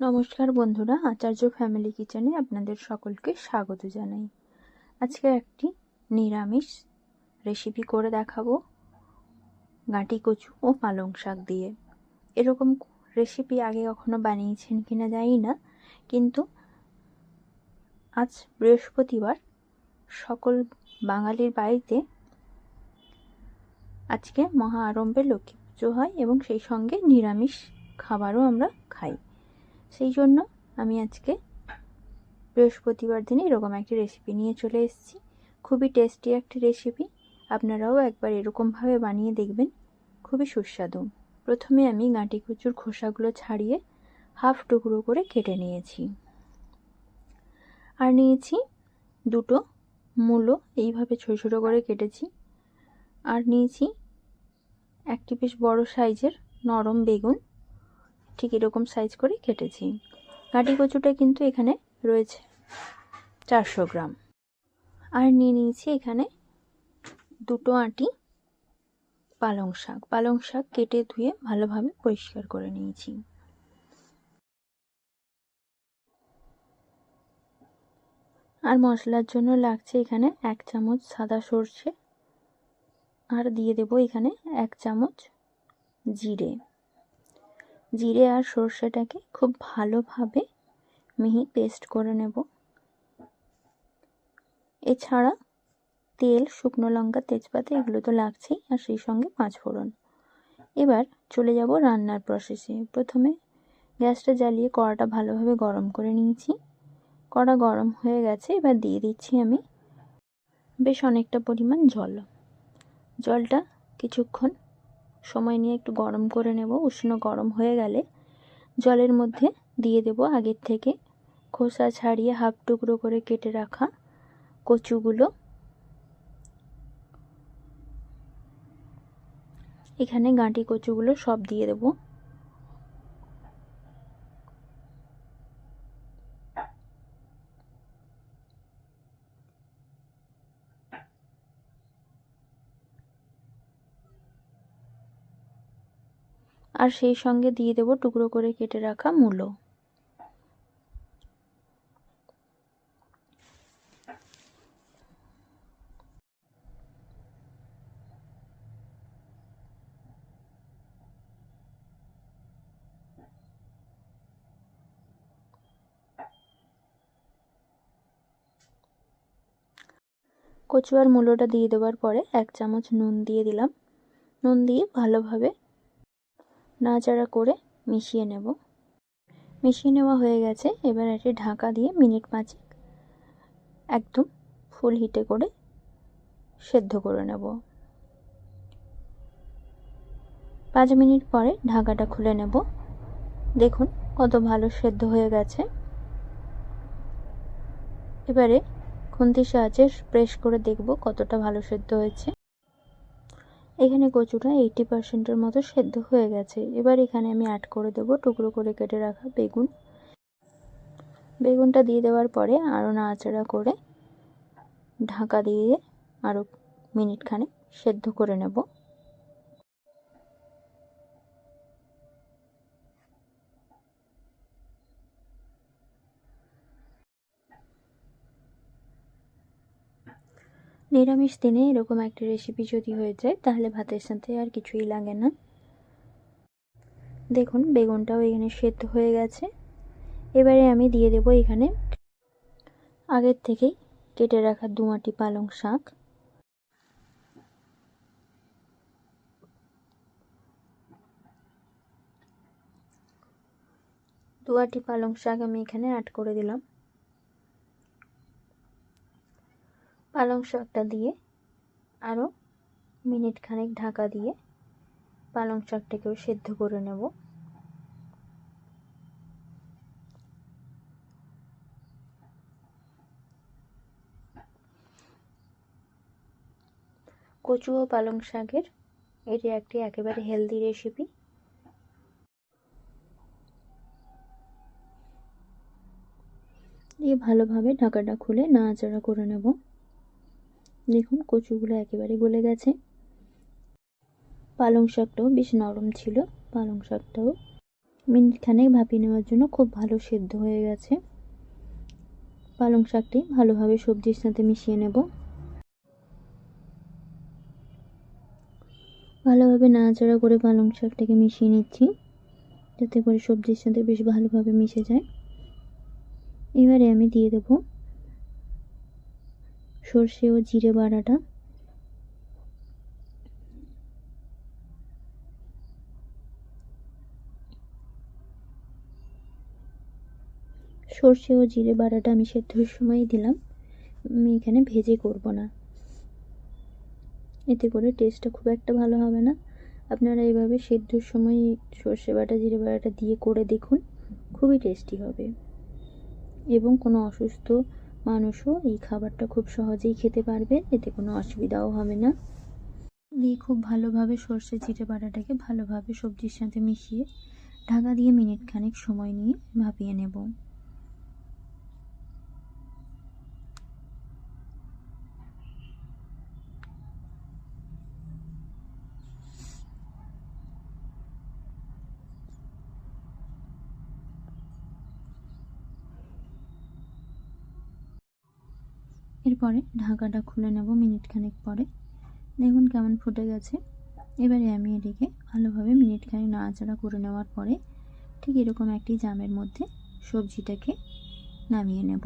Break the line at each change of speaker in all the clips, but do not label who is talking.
নমস্কার বন্ধুরা, আচার্য ফ্যামিলি কিচেনে আপনাদের সকলকে স্বাগত জানাই। আজকে একটি নিরামিষ রেসিপি করে দেখাবো, গাঁটি কচু ও পালং শাক দিয়ে। এরকম রেসিপি আগে কখনো বানিয়েছেন কিনা জানি না, কিন্তু আজ বৃহস্পতিবার, সকল বাঙালির বাড়িতে আজকে মহা আরম্ভে লক্ষ্মী পুজো হয় এবং সেই সঙ্গে নিরামিষ খাবারও আমরা খাই। সেই জন্য আমি আজকে বৃহস্পতিবার দিনে এরকম একটি রেসিপি নিয়ে চলে এসেছি। খুবই টেস্টি একটি রেসিপি আপনারাও একবার এরকমভাবে বানিয়ে দেখবেন। খুবই সুস্বাদু। প্রথমে আমি গাঁটি কুচুর খোসাগুলো ছাড়িয়ে হাফ টুকরো করে কেটে নিয়েছি। আর নিয়েছি দুটো মূলো, এইভাবে ছোটো ছোটো করে কেটেছি। আর নিয়েছি একটি বেশ বড় সাইজের নরম বেগুন। ঠিক এরকম সাইজ করে কেটেছি। কাটি কচুটা কিন্তু এখানে রয়েছে চারশো গ্রাম। আর নিয়ে নিয়েছি এখানে দুটো আটি পালং শাক। পালং শাক কেটে ধুয়ে ভালোভাবে পরিষ্কার করে নিয়েছি। আর মশলার জন্য লাগছে এখানে এক চামচ সাদা সর্ষে। আর দিয়ে দেব এখানে এক চামচ জিরে। জিরে আর সর্ষেটাকে খুব ভালোভাবে মিহি পেস্ট করে নেব। এছাড়া তেল, শুকনো লঙ্কা, তেজপাতা, এগুলো তো লাগছেই, আর সেই সঙ্গে পাঁচ ফোড়ন। এবার চলে যাব রান্নার প্রসেসে প্রথমে গ্যাসটা জ্বালিয়ে কড়াটা ভালোভাবে গরম করে নিয়েছি। কড়া গরম হয়ে গেছে, এবার দিয়ে দিচ্ছি আমি বেশ অনেকটা পরিমাণ জল। জলটা কিছুক্ষণ সময় নিয়ে একটু গরম করে নেব। উষ্ণ গরম হয়ে গেলে জলের মধ্যে দিয়ে দেব আগের থেকে। খোসা ছাড়িয়ে হাফ টুকরো করে কেটে রাখা কচুগুলো। এখানে গাঁটি কচুগুলো সব দিয়ে দেবো। আর সেই সঙ্গে দিয়ে দেব টুকরো করে কেটে রাখা মূলো। কচু আর মূলোটা দিয়ে দেওয়ার পরে এক চামচ নুন দিয়ে দিলাম। নুন দিয়ে ভালোভাবে নাড়াচাড়া করে মিশিয়ে নেব। মিশিয়ে নেওয়া হয়ে গেছে। এবার এটি ঢাকা দিয়ে মিনিট পাঁচেক একদম ফুল হিটে করে সেদ্ধ করে নেব। পাঁচ মিনিট পরে ঢাকাটা খুলে নেব। দেখুন কত ভালো সেদ্ধ হয়ে গেছে। এবারে খুন্তির সাহায্যে প্রেস করে দেখব কতটা ভালো সেদ্ধ হয়েছে। এখানে কচুটা এইটি পার্সেন্টের মতো সেদ্ধ হয়ে গেছে। এবার এখানে আমি অ্যাড করে দেবো টুকরো করে কেটে রাখা বেগুন। বেগুনটা দিয়ে দেওয়ার পরে আরও নাড়াচাড়া করে ঢাকা দিয়ে আরও মিনিটখানে সেদ্ধ করে নেব। নিরামিষ দিনে এরকম একটা রেসিপি যদি হয়ে যায়, তাহলে ভাতের সাথে আর কিছুই লাগে না। দেখুন, বেগুনটাও এখানে সেদ্ধ হয়ে গেছে। এবারে আমি দিয়ে দেব এখানে আগের থেকেই কেটে রাখা দুমাটি পালং শাক। দুয়াটি পালং শাক আমি এখানে অ্যাড করে দিলাম। পালং শাকটা দিয়ে আরও মিনিট খানেক ঢাকা দিয়ে পালং শাকটাকেও সেদ্ধ করে নেব। কচু ও পালং শাকের এটি একটি একেবারে হেলদি রেসিপি দিয়ে ভালোভাবে ঢাকাটা খুলে নাড়াচাড়া করে নেব। দেখুন কচুগুলো একেবারে গলে গেছে। পালং শাকটাও বেশ নরম ছিল। পালং শাকটাও মিনিট খানেক ভাপিয়ে নেওয়ার জন্য খুব ভালো সেদ্ধ হয়ে গেছে। পালং শাকটি ভালোভাবে সবজির সাথে মিশিয়ে নেব। ভালোভাবে নাড়াচাড়া করে পালং শাকটাকে মিশিয়ে নিচ্ছি, যাতে করে সবজির সাথে বেশ ভালোভাবে মিশে যায়। এবারে আমি দিয়ে দেব সর্ষে ও জিরে বাড়াটা সর্ষে ও জিরে বাড়াটা আমি সেদ্ধর সময় দিলাম। আমি এখানে ভেজে করব না। এতে করে টেস্টটা খুব একটা ভালো হবে না। আপনারা এইভাবে সেদ্ধর সময় সর্ষে বাটা জিরে বাটাটা দিয়ে করে দেখুন। খুবই টেস্টি হবে। এবং কোনো অসুস্থ মানুষও এই খাবারটা খুব সহজেই খেতে পারবে, এতে কোনো অসুবিধাও হবে না। দিয়ে খুব ভালোভাবে সর্ষে জিরে বাটাটাকে ভালোভাবে সবজির সাথে মিশিয়ে ঢাকা দিয়ে মিনিট খানেক সময় নিয়ে ভাপিয়ে নেব। এরপরে ঢাকাটা খুলে নেব মিনিট খানেক পরে। দেখুন কেমন ফুটে গেছে। এবারে আমি এটিকে ভালোভাবে মিনিট খানেক নাড়াচাড়া করে নেওয়ার পরে ঠিক এরকম একটি জামের মধ্যে সবজিটাকে নামিয়ে নেব।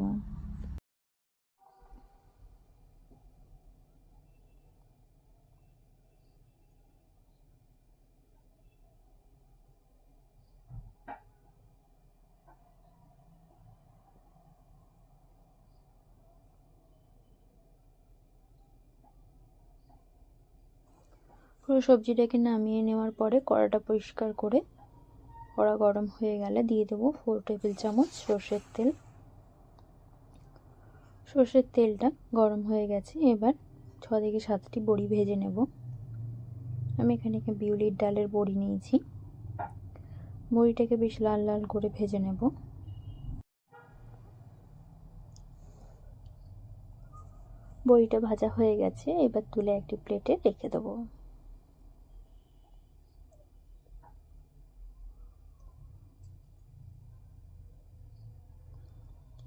পুরো সবজিটাকে নামিয়ে নেওয়ার পরে কড়াটা পরিষ্কার করে কড়া গরম হয়ে গেলে দিয়ে দেবো ফোর টেবিল চামচ সর্ষের তেল। সর্ষের তেলটা গরম হয়ে গেছে, এবার ছ থেকে সাতটি বড়ি ভেজে নেব। আমি এখানে বিউলির ডালের বড়ি নিয়েছি। বড়িটাকে বেশ লাল লাল করে ভেজে নেব। বড়িটা ভাজা হয়ে গেছে, এবার তুলে একটি প্লেটে রেখে দেবো।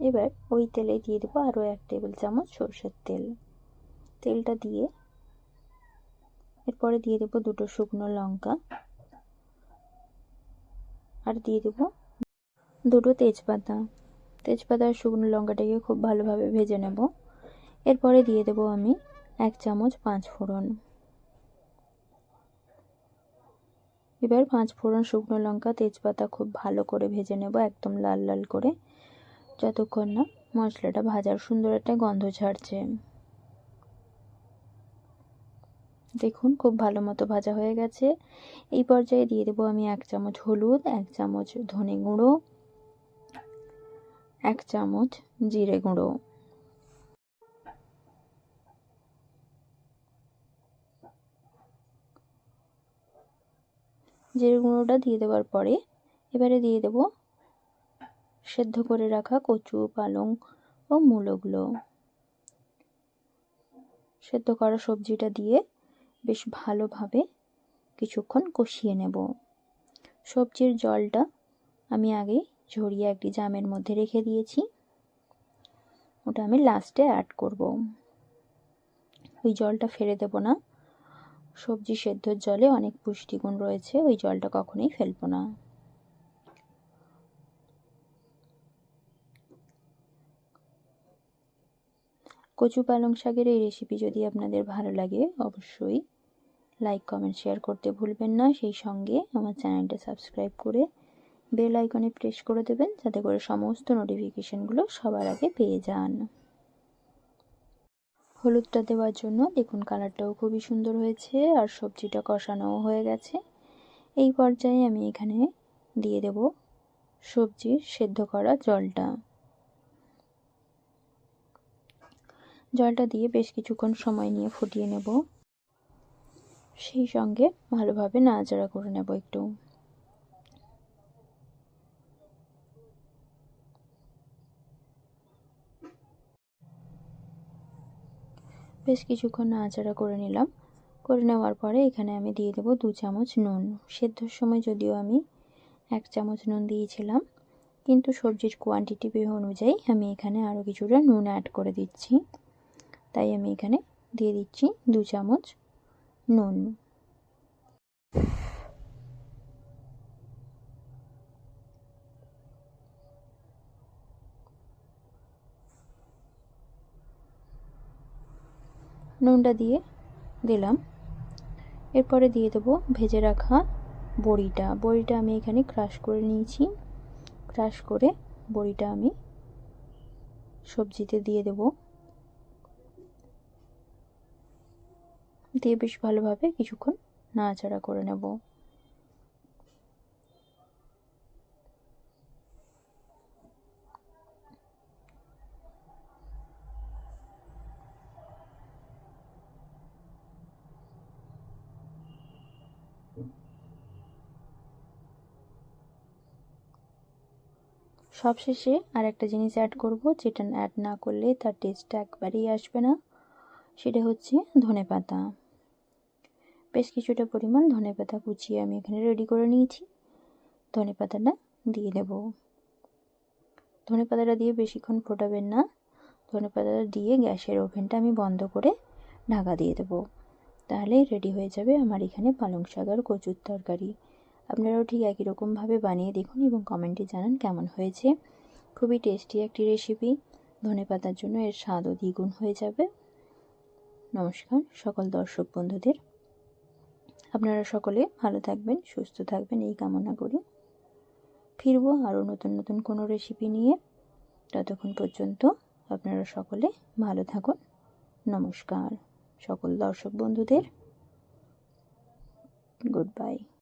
এবার ওই তেলে দিয়ে দেবো আরও এক টেবিল চামচ সর্ষের তেল। তেলটা দিয়ে এরপরে দিয়ে দেবো দুটো শুকনো লঙ্কা। আর দিয়ে দেবো দুটো তেজপাতা। তেজপাতা আর শুকনো লঙ্কাটাকে খুব ভালোভাবে ভেজে নেব। এরপরে দিয়ে দেবো আমি এক চামচ পাঁচ ফোড়ন। এবার পাঁচ ফোড়ন শুকনো লঙ্কা, তেজপাতা খুব ভালো করে ভেজে নেব একদম লাল লাল করে। যতক্ষণ না মশলাটা ভাজার সুন্দর একটা গন্ধ ছাড়ছে। দেখুন, খুব ভালো মতো ভাজা হয়ে গেছে। এই পর্যায়ে দিয়ে দেবো আমি এক চামচ হলুদ, এক চামচ ধনে গুঁড়ো, এক চামচ জিরে গুঁড়ো। জিরে গুঁড়োটা দিয়ে দেওয়ার পরে এবারে দিয়ে দেবো সেদ্ধ করে রাখা কচু, পালং ও মূলোগুলো। সেদ্ধ করা সবজিটা দিয়ে বেশ ভালোভাবে কিছুক্ষণ কষিয়ে নেব। সবজির জলটা আমি আগে ঝরিয়ে একটি জামের মধ্যে রেখে দিয়েছি। ওটা আমি লাস্টে অ্যাড করব। ওই জলটা ফেলে দেব না। সবজি সেদ্ধর জলে অনেক পুষ্টিগুণ রয়েছে, ওই জলটা কখনোই ফেলব না। কচু পালং শাকের এই রেসিপি যদি আপনাদের ভালো লাগে, অবশ্যই লাইক কমেন্ট শেয়ার করতে ভুলবেন না। সেই সঙ্গে আমার চ্যানেলটা সাবস্ক্রাইব করে বেল আইকনে প্রেস করে দেবেন, যাতে করে সমস্ত নোটিফিকেশানগুলো সবার আগে পেয়ে যান। হলুদটা দেওয়ার জন্য দেখুন কালারটাও খুবই সুন্দর হয়েছে, আর সবজিটা কষানোও হয়ে গেছে। এই পর্যায়ে আমি এখানে দিয়ে দেব সবজির সেদ্ধ করা জলটা। জলটা দিয়ে বেশ কিছুক্ষণ সময় নিয়ে ফুটিয়ে নেব। সেই সঙ্গে ভালোভাবে নাড়াচাড়া করে নেব একটু। বেশ কিছুক্ষণ নাড়াচাড়া করে নিলাম। করে নেওয়ার পরে এখানে আমি দিয়ে দেবো দু চামচ নুন। সেদ্ধর সময় যদিও আমি এক চামচ নুন দিয়েছিলাম, কিন্তু সবজির কোয়ান্টিটি অনুযায়ী আমি এখানে আরও কিছুটা নুন অ্যাড করে দিচ্ছি। তাই আমি এখানে দিয়ে দিচ্ছি দু চামচ নুন। নুনটা দিয়ে দিলাম। এরপরে দিয়ে দেবো ভেজে রাখা বড়িটা। বড়িটা আমি এখানে ক্রাশ করে নিয়েছি। ক্রাশ করে বড়িটা আমি সবজিতে দিয়ে দেব। দিয়ে বেশ ভালোভাবে কিছুক্ষণ নাড়াচাড়া করে নেব। সবশেষে আর একটা জিনিস অ্যাড করব, যেটা অ্যাড না করলে তার টেস্টটা একবারেই আসবে না। সেটা হচ্ছে ধনে পাতা বেশ কিছুটা পরিমাণ ধনে পাতা কুচিয়ে আমি এখানে রেডি করে নিয়েছি। ধনে পাতাটা দিয়ে দেব। ধনে পাতাটা দিয়ে বেশিক্ষণ ফোটাবেন না। ধনে পাতাটা দিয়ে গ্যাসের ওভেনটা আমি বন্ধ করে ঢাকা দিয়ে দেবো। তাহলেই রেডি হয়ে যাবে আমার এখানে পালং শাক আর কচুর তরকারি। আপনারাও ঠিক একই রকমভাবে বানিয়ে দেখুন এবং কমেন্টে জানান কেমন হয়েছে। খুবই টেস্টি একটি রেসিপি ধনে পাতার জন্য এর স্বাদও দ্বিগুণ হয়ে যাবে। নমস্কার, সকল দর্শক বন্ধুদের। আপনারা সকলে ভালো থাকবেন, সুস্থ থাকবেন, এই কামনা করি। ফিরবো আরও নতুন নতুন কোনো রেসিপি নিয়ে। ততক্ষণ পর্যন্ত আপনারা সকলে ভালো থাকুন। নমস্কার। সকল দর্শক বন্ধুদের গুড বাই